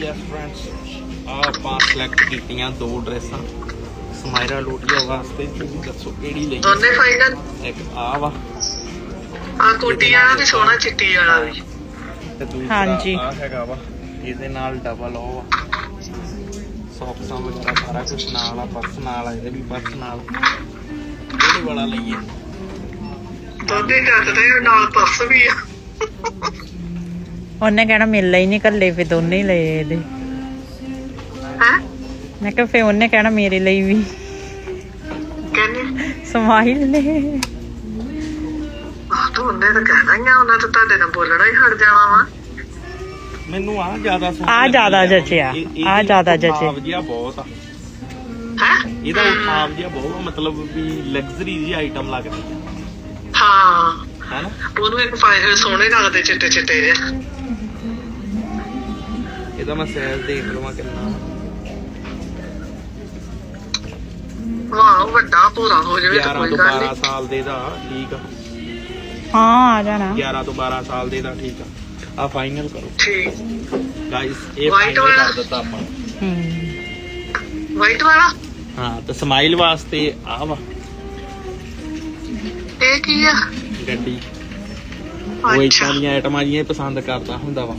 Yes friends ਆ ਆਪਾਂ select ਕੀਤੀਆਂ ਦੋ ਡਰੈਸਾਂ। ਸਮਾਇਰਾ ਲੋਟੀਆ ਵਾਸਤੇ। ਤੁਸੀਂ ਦੱਸੋ ਕਿਹੜੀ ਲਈ? ਦੋਨੇ ਫਾਈਨਲ ਇੱਕ ਆ ਵਾ। ਆ ਕੋਟੀ ਵਾਲਾ ਵੀ ਸੋਹਣਾ ਚਿੱਟੀ ਵਾਲਾ ਵੀ। ਤੇ ਦੂਸਰਾ ਹਾਂਜੀ। ਆ ਹੈਗਾ ਵਾ। ਇਹਦੇ ਨਾਲ ਡਬਲ ਉਹ ਵਾ। ਸੌਕਸਾਂ ਵਗੈਰਾ ਸਾਰਾ ਕੁਝ ਨਾਲ ਆ ਪਰਸ ਨਾਲ ਆ ਇਹਦੇ ਵੀ ਪਰਸ ਨਾਲ। ਕਿਹੜੇ ਵਾਲਾ ਲਈਏ? ਦੋਨੇ ਜੱਟਦੇ ਨਾਲ ਪਰਸ ਵੀ ਆ। ਉਹਨੇ ਕਹਿਣਾ ਮਿਲਣਾ ਹੀ ਨਹੀਂ ਕੱਲੇ ਫੇ ਦੋਨੇ ਹੀ ਲਏ ਇਹਦੇ। ਹੈ? ਮੈਂ ਕਿਹਾ ਫੇ ਉਹਨੇ ਕਹਿਣਾ ਮੇਰੇ ਲਈ ਵੀ। ਕਹਿੰਦੇ ਸਮਾਈਲ ਨੇ। ਆ ਤੂੰ ਉਹਨੇ ਤਾਂ ਕਹਿਣਾ ਹੀ ਆ ਉਹਨਾਂ ਤਾਂ ਤੁਹਾਡੇ ਨਾਲ ਬੋਲਣਾ ਹੀ ਹਟ ਜਾਣਾ ਵਾ। ਮੈਨੂੰ ਆ ਜ਼ਿਆਦਾ ਸੋਹਣਾ ਆਹ ਜ਼ਿਆਦਾ। ਜਚਿਆ। ਆਹ ਜ਼ਿਆਦਾ ਜਚਿਆ। ਜਿਹਾ ਬਹੁਤ ਆ। ਹੈ? ਇਹਦਾ ਉਠਾਵ ਜਿਹਾ ਬਹੁਤ ਆ, ਮਤਲਬ ਵੀ ਲਗਜ਼ਰੀ ਜੀ ਆਈਟਮ ਲੱਗਦੀ ਹੈ ਹਾਂ। ਹੈਨਾ? ਉਹਨੂੰ ਇੱਕ ਪਾਏ ਹੋਏ ਸੋਹਣੇ ਲੱਗਦੇ ਚਿੱਟੇ ਚਿੱਟੇ ਜਿਹੇ। ਇਹਦਾ ਮੈਂ ਸਾਈਜ਼ ਦੇਖ ਲਵਾਂ ਕਿੰਨਾ ਵਾ। ਵਾਹ ਵੱਡਾ ਪੂਰਾ ਹੋ ਜਾਵੇ ਤਾਂ 11 ਕੋਈ ਤੋਂ ਗੱਲ 12 ਨਹੀਂ। ਸਾਲ ਦੇ ਦਾ ਠੀਕ ਆ। ਹਾਂ ਆ ਜਾਣਾ। 11 ਤੋਂ 12 ਸਾਲ ਦੇ ਦਾ ਠੀਕ ਆ। ਆ ਫਾਈਨਲ ਕਰੋ। ਠੀਕ। ਗਾਇਸ ਇਹ White ਫਾਈਨਲ ਵਾਲਾ? ਕਰ ਦਿੱਤਾ ਆਪਾਂ। ਹੂੰ ਵਾਈਟ ਵਾਲਾ? ਹਾਂ ਤੇ ਸਮਾਈਲ ਵਾਸਤੇ ਆ ਵਾ। ਇਹ ਕੀ ਆ? ਗੱਡੀ। ਉਹ ਅੱਛਾ। ਇਦਾਂ ਦੀਆਂ ਆਈਟਮਾਂ ਜੀਆਂ ਪਸੰਦ ਕਰਦਾ ਹੁੰਦਾ ਵਾ।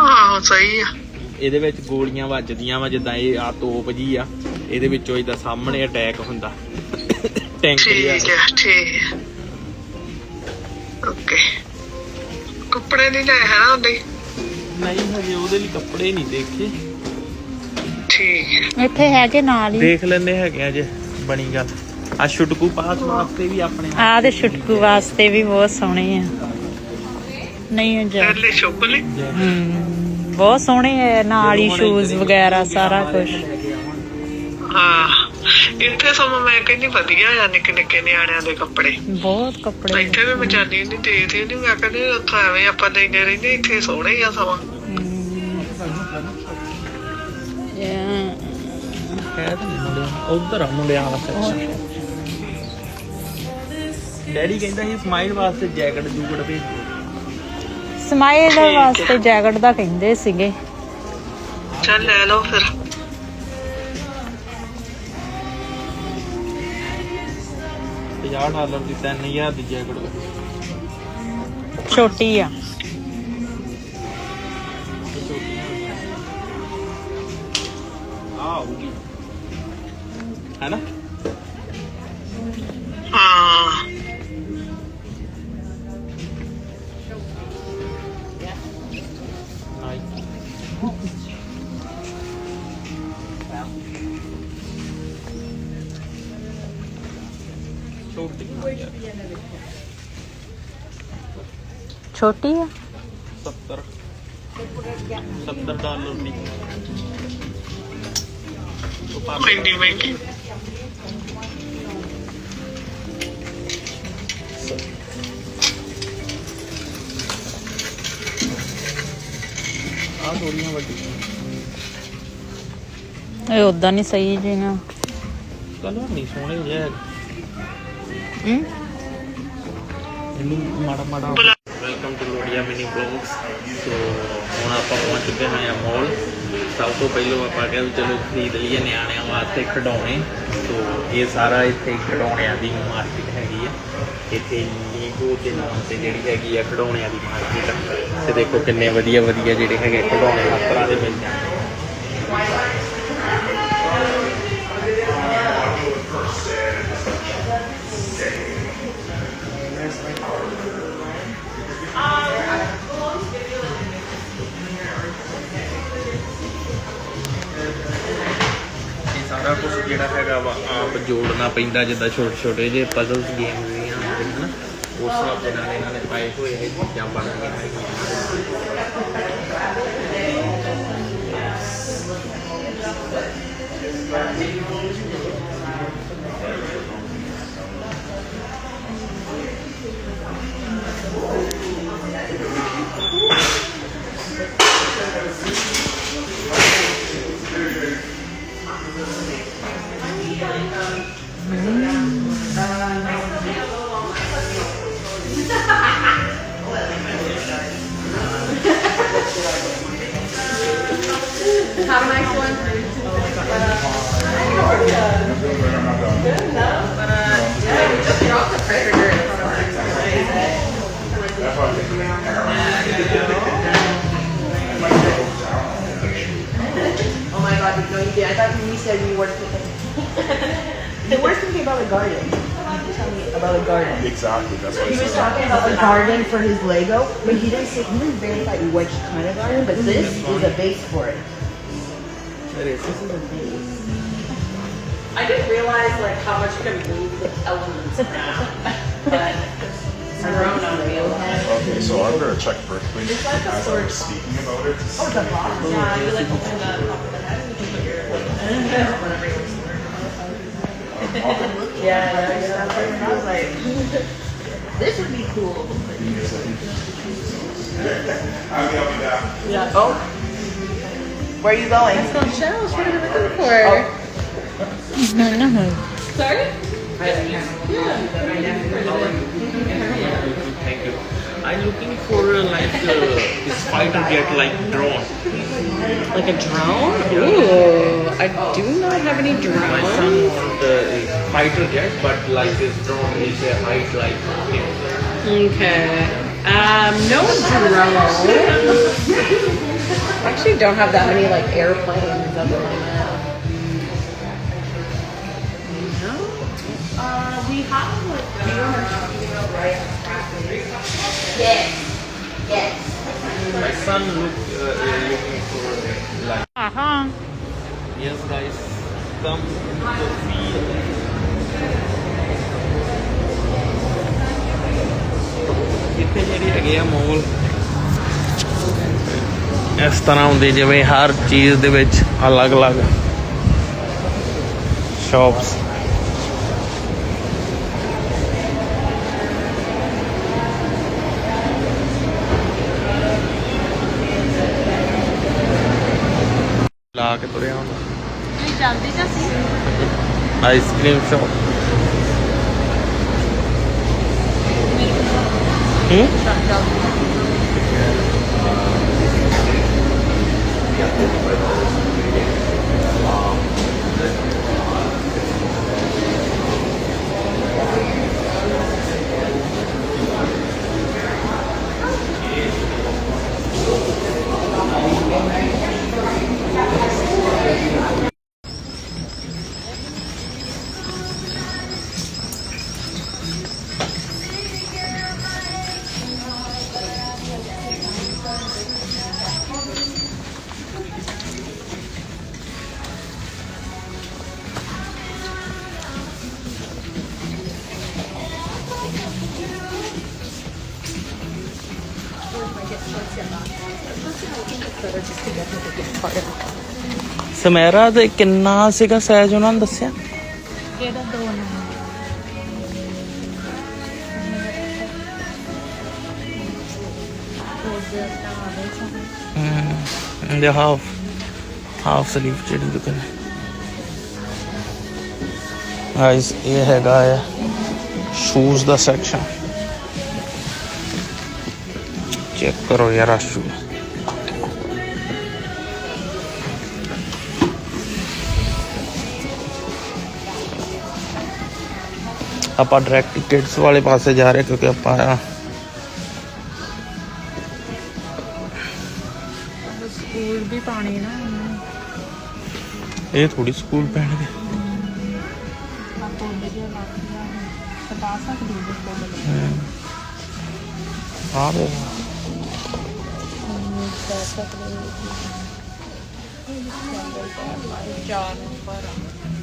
ਹਾਂ ਸਹੀ ਆ। ਇਹਦੇ ਵਿੱਚ ਗੋਲੀਆਂ ਵੱਜਦੀਆਂ ਵਾ ਜਿੱਦਾਂ ਇਹ ਆ ਤੋਪ ਜੀ ਆ ਇਹਦੇ ਵਿੱਚੋਂ ਇਹਦਾ ਸਾਹਮਣੇ ਅਟੈਕ ਹੁੰਦਾ। ਟੈਂਕ ਜਿਹਾ ਠੀਕ ਹੈ ਠੀਕ ਓਕੇ ਕੱਪੜੇ ਨਹੀਂ ਲੈ ਹੈ ਨਾ ਉਹਦੇ? ਨਹੀਂ ਹਜੇ ਉਹਦੇ ਲਈ ਕੱਪੜੇ ਨਹੀਂ ਦੇਖੇ। ਠੀਕ ਹੈ ਇੱਥੇ ਹੈਗੇ ਨਾਲ ਹੀ। ਦੇਖ ਲੈਂਦੇ ਹੈਗੇ ਆ ਜੇ ਬਣੀ ਗੱਲ। ਆ ਛੁਟਕੂ ਪਾਸ ਵਾਸਤੇ ਵੀ ਆਪਣੇ ਆਹ ਤੇ ਛੁਟਕੂ ਵਾਸਤੇ ਵੀ ਬਹੁਤ ਸੋਹਣੇ ਆ। ਨਹੀਂ ਜਾ। ਪਹਿਲੇ ਚੁੱਪ ਲਈ ਹੂੰ ਬਹੁਤ ਸੋਹਣੇ ਆ ਨਾਲ ਹੀ ਸ਼ੂਜ਼ ਵਗੈਰਾ ਸਾਰਾ ਕੁਝ ਹਾਂ ਇੱਥੇ ਸਮਾਂ ਮੈਂ ਕਹਿੰਦੀ ਵਧੀਆ ਆ ਨਿੱਕੇ ਨਿੱਕੇ ਨਿਆਣਿਆਂ ਦੇ ਕੱਪੜੇ। ਬਹੁਤ ਕੱਪੜੇ ਇੱਥੇ ਵੀ ਮੈਂ ਜਾਂਦੀ ਨਹੀਂ ਦੇਖਦੀ ਨਹੀਂ ਮੈਂ ਕਹਿੰਦੀ ਉੱਥੇ ਐਵੇਂ ਆਪਾਂ ਲੈਂਦੇ ਰਹਿੰਦੇ ਇੱਥੇ ਸੋਹਣੇ ਹੀ ਆ ਸਮਾਂ ਹੈ ਤਾਂ ਨਹੀਂ ਮੁੰਡਿਆਂ ਉਧਰ ਆ ਮੁੰਡਿਆਂ ਵਾਲਾ ਸੈਕਸ਼ਨ ਡੈਡੀ ਕਹਿੰਦਾ ਸੀ ਸਮਾਈਲ ਵਾਸਤੇ ਜੈਕਟ ਜੂਕਟ ਭੇਜ। ਦਿਓ ਸਮਾਈਲ ਵਾਸਤੇ ਜੈਕਟ ਦਾ ਕਹਿੰਦੇ ਸੀਗੇ। ਚੱਲ ਲੈ ਲਓ ਫਿਰ। 50 ਡਾਲਰ ਦੀ 3000 ਦੀ ਜੈਕਟ ਛੋਟੀ ਆ। ਆ ਆਊਗੀ। ਹੈਨਾ ਹਾਂ। ਛੋਟੀ ਛੋਟੀ ਆ 70 70 ਡਾਲਰ ਦੀ ਇੰਨੀ ਮਹਿੰਗੀ ਆ ਥੋੜੀਆਂ ਵੱਡੀਆਂ ਇਹ ਉਦਾਂ ਨਹੀਂ ਸਹੀ ਜੀ ਨਾ ਕਲਰ ਨਹੀਂ ਸੋਹਣੇ ਇਹਨੂੰ ਮਾੜਾ ਮਾੜਾ ਵੈਲਕਮ ਟੂ ਲੋਡੀਆ ਮਿਨੀ ਬਲੌਗਸ ਸੋ ਹੁਣ ਆਪਾਂ ਪਹੁੰਚ ਚੁੱਕੇ ਹਾਂ ਮਾਲ ਸਭ ਤੋਂ ਪਹਿਲਾਂ ਆਪਾਂ ਕਿਹਾ ਚਲੋ ਖਰੀਦ ਲਈਏ, ਨਿਆਣਿਆਂ ਵਾਸਤੇ ਖਿਡੌਣੇ। ਸੋ ਇਹ ਸਾਰਾ ਇੱਥੇ ਖਿਡੌਣਿਆਂ ਦੀ ਮਾਰਕੀਟ ਹੈਗੀ ਆ। ਇੱਥੇ ਲੀਗੋ ਦੇ ਨਾਮ ਤੇ ਜਿਹੜੀ ਹੈਗੀ ਆ ਖਿਡੌਣਿਆਂ ਦੀ ਮਾਰਕੀਟ ਤੇ ਦੇਖੋ ਕਿੰਨੇ ਵਧੀਆ ਵਧੀਆ ਜਿਹੜੇ ਹੈਗੇ ਖਿਡੌਣੇ, ਹਰ ਤਰ੍ਹਾਂ ਦੇ ਮਿਲ ਜਾਂਦੇ ਜੋੜਨਾ ਪੈਂਦਾ ਜਿੱਦਾਂ ਛੋਟੇ ਛੋਟੇ ਜੇ ਪਜ਼ਲਸ ਗੇਮਸ ਦੀਆਂ ਹੁੰਦੀਆਂ ਹਨ ਉਸ ਹਿਸਾਬ ਦੇ ਨਾਲ ਇਹਨਾਂ ਨੇ ਪਾਏ ਹੋਏ ਇਹ ਚੀਜ਼ਾਂ ਬਣ ਗਈਆਂ Thank you. Have a nice one? Good enough, but yeah, we just dropped the predator Oh my god, no, you did. I thought you said you were the worst thing about the garden. About the garden. Exactly, that's what He was talking about the garden for his Lego, but he didn't say he didn't verify which kind of garden. But this is a base for it. This is a. I didn't realize like how much you can move the elements around, but I grown on me a. Okay, so I'm gonna check Berkeley as I was speaking about it. to oh, see if there's- Yeah, you like open the top of the head and you can put your whatever you Yeah, yeah, yeah. I was like, this would be cool. Yeah. Oh. Where are you going? Shells, what are we looking for? No, no. Sorry? Yeah. Thank you. I'm looking for uh, like uh, this fighter jet like drone. Like a drone? Ooh, I do not have any My drone. son wants a fighter jet, but like this drone is a height like him. Okay. Um, no drone. actually don't have that many like airplanes at the moment. Yes. Yes. My son look, uh, uh, looking for like. Uh-huh. Yes, guys. Come to see. कितने देरी आ गया mall. ਇਸ ਤਰ੍ਹਾਂ ਹੁੰਦੇ ਜਿਵੇਂ ਹਰ ਚੀਜ਼ ਦੇ ਵਿੱਚ ਅਲੱਗ-ਅਲੱਗ ਸ਼ਾਪਸ ਲਾ ਕੇ ਤੁਰਿਆ ਹੁੰਦਾ। ਤੁਸੀਂ ਜਲਦੀ ਜਾਂ ਸੀ? ਆਈਸਕ੍ਰੀਮ ਸ਼ਾਪ ਹੂੰ? ਸਮੈਰਾ ਦੇ ਕਿੰਨਾ ਸੀਗਾ ਸਾਈਜ਼ ਉਹਨਾਂ ਨੇ ਦੱਸਿਆ? ਕਿਹੜਾ ਦੋ ਨੰਬਰ? ਹਮ ਦੇ ਹਾਫ ਹਾਫ ਸਲੀਵ ਜਿਹੜੀ ਦੁਕਾਨ ਗਾਇਸ ਇਹ ਹੈਗਾ ਆ ਸ਼ੂਜ਼ ਦਾ ਸੈਕਸ਼ਨ ਚੈੱਕ ਕਰੋ ਯਾਰ ਆ ਸ਼ੂ ਆਪਾਂ ਡਾਇਰੈਕਟ ਕਿਡਸ ਵਾਲੇ ਪਾਸੇ ਜਾ ਰਹੇ ਕਿਉਂਕਿ ਆਪਾਂ ਆ ਸਕੂਲ ਵੀ ਪਾਣੀ ਨਾ। ਉਹਨੂੰ। ਇਹ ਥੋੜੀ ਸਕੂਲ ਪੈਣਗੇ। ਚਾਰ ਨੰਬਰ ਆ।